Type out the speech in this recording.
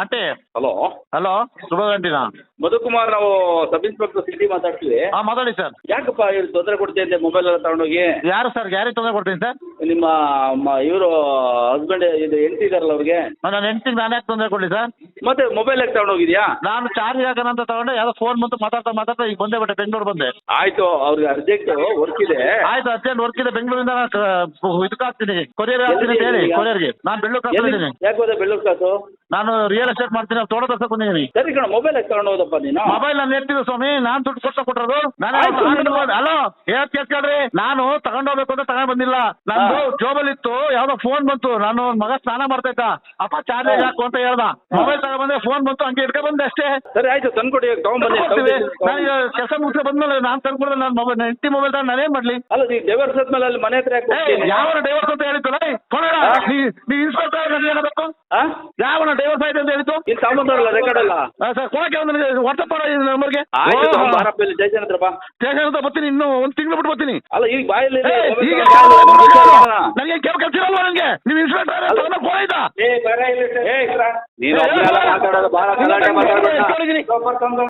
Aunty hello. Hello. ಶುಭ ಗಂಟಿನ ಮಧುಕುಮಾರ್ ನಾವು ಸಬ್ ಇನ್ಸ್ಪೆಕ್ಟರ್ ಸಿಟಿ ಮಾತಾಡ್ತೀವಿ. ಹಾ ಮಾತಾಡಿ ಸರ್. ಯಾಕಪ್ಪ ಇವ್ರು ತೊಂದರೆ ಕೊಡ್ತಿದ್ದೆ ಮೊಬೈಲ್ ಎಲ್ಲ ತಗೊಂಡೋಗಿ? ಯಾರು ಸರ್ ಯಾರಿಗೆ ತೊಂದರೆ ಕೊಡ್ತೀನಿ ಸರ್? ನಿಮ್ಮ ಇವರು ಹಸ್ಬೆಂಡ್ ಇದು ಹೆಂಡತಿ ಇದಾರಲ್ಲ ಅವ್ರಿಗೆ? ನನ್ನ ಹೆಂಡತಿ ನಾನು ಯಾಕೆ ತೊಂದರೆ ಕೊಡ್ಲಿ ಸರ್? ಮತ್ತೆ ಮೊಬೈಲ್ ಯಾಕೆ ತಗೊಂಡೋಗಿದ್ಯಾ? ನಾನು ಚಾರ್ಜ್ ಹಾಕೋಣ ಅಂತ ತಗೊಂಡೆ ಯಾವುದೋ ಫೋನ್ ಬಂತು ಮಾತಾಡ್ತಾ ಮಾತಾಡ್ತಾ ಈಗ ಬಂದೆ ಬಿಟ್ಟೆ ಬೆಂಗಳೂರು ಬಂದೆ. ಆಯ್ತು ಅವ್ರಿಗೆ ಅರ್ಜೆಂಟ್ ವರ್ಕ್ ಇದೆ. ಆಯ್ತು ಅರ್ಜೆಂಟ್ ವರ್ಕ್ ಇದೆ ಬೆಂಗಳೂರಿಂದ ನಾನು ಇದಕ್ಕೆ ಹಾಕ್ತೀನಿ ಕೊರಿಯರ್ ಹಾಕ್ತೀನಿ ಅಂತ ಹೇಳಿ ಕೊರಿಯರ್ಗೆ. ನಾನು ಬೆಳ್ಳೂರು ಕಾಸು ಯಾಕೆ ಹೋದೆ ಬೆಳ್ಳೂರು ಕಾಸು ನಾನು ರಿಯಲ್ ಎಸ್ಟೇಟ್ ಮಾಡ್ತೀನಿ ತೋಟ ತರ್ಸಕ್ ಬಂದಿದ್ದೀನಿ. ಸರಿ ಕಣ ಮೊಬೈಲ್ ತಗೊಂಡು ಹೋದಪ್ಪ ನೀನು. ಮೊಬೈಲ್ ನಾನು ಎತ್ತಿದ್ದು ಸ್ವಾಮಿ ನಾನು ದುಡ್ಡು ಕೊಟ್ಟ ಕೊಟ್ಟರು ನಾನು ಆಯ್ತು, ನೀನು- ಹಲೋ ಹೇಳಕ್ ಕೇಳ್ಕೊಳ್ರಿ ನಾನು ತಗೊಂಡೋಗ್ಬೇಕು ಅಂತ ತಗೊಂಡ್ ಬಂದಿಲ್ಲ. ನಂದು. ಜೋಬಲ್ ಇತ್ತು ಯಾವ್ದೋ ಫೋನ್ ಬಂತು. ನಾನು ಮಗ ಸ್ನಾನ ಮಾಡ್ತಾ ಇದ್ದ. ಅಪ್ಪ ಚಾರ್ಜ್ ಹಾಕು ಅಂತ ಹೇಳ್ದ. ಮೊಬೈಲ್ ತಗೊಂಡ್ಬಂದೆ ಫೋನ್ ಬಂತು ಹಂಗೆ ಇಟ್ಕೊಂಡ್ ಬಂದೆ ಅಷ್ಟೇ. ಸರಿ ಆಯ್ತು ತಂದ್ಕೊಡಿ ಕೊಡ್ತೀವಿ. ನಾನು ಈಗ ಕೆಲಸ ಮುಗಿಸಿ ಬಂದ್ಮೇಲೆ ನಾನು ತಂದ್ಕೊಡ್ದೆ ನನ್ನ ಮೊಬೈಲ್ ನನ್ನ ಹೆಂಡತಿ ಮೊಬೈಲ್ ತಗೊಂಡು ನಾನೇನ್ ಮಾಡ್ಲಿ? ಅಲ್ಲ ನೀವು ಅಲ್ಲಿ ಮನೆ ಹತ್ರ ಯಾಕೆ ಏ ಹೋಗ್ತೀನಿ? ಯಾವ ಡೈವರ್ಸ್ ಅಂತ ಹೇಳಿತ್ತು ಲೇ? ಕೊಡೋಣ. ಹಾ? ನೀ ನೀ ಇನ್ಸ್ಪೆಕ್ಟರ್ ರಾವಣ? ಡೈವರ್ಸ್ ಆಯ್ತು ಅಂತ ಹೇಳಿತ್ತು ಇಲ್ಲಿ ಸಾಮಾನ್ಯರಲ್ಲ ರೆಕಾರ್ಡ್ ಅಲ್ಲ ಸರ್ ಕೊಡಕ್ಕೆ ಒಂದು ವಾಟ್ಸಪ್ ಮಾಡೋ ಈ ನಂಬರ್ಗೆ ಆಯ್ತು ತಗೊಂಡ್ ಬಾರಪ್ಪ ಇಲ್ಲಿ ಸ್ಟೇಷನ್ ಹತ್ರ ಬಾ ಸ್ಟೇಷನ್ ಅಂತ ಬರ್ತೀನಿ ಇನ್ನು ಒಂದು ತಿಂಗಳು ಬಿಟ್ಟು ಬರ್ತೀನಿ. ಅಲ್ಲ ಈಗ ಬಾಯಲ್ಲಿ ಈಗ ನನಗೆ ಕೆಲವು ಕೆಲಸ ಇರಲ್ವಾ ನನಗೆ ನೀವು ಇನ್ಸ್ಪೆಕ್ಟರ್ ತಗೊಂಡ ಆಯ್ತಾ ನೀನು ಮಾತಾಡೋದು ಭಾಳ ಮಾತಾಡೋದು.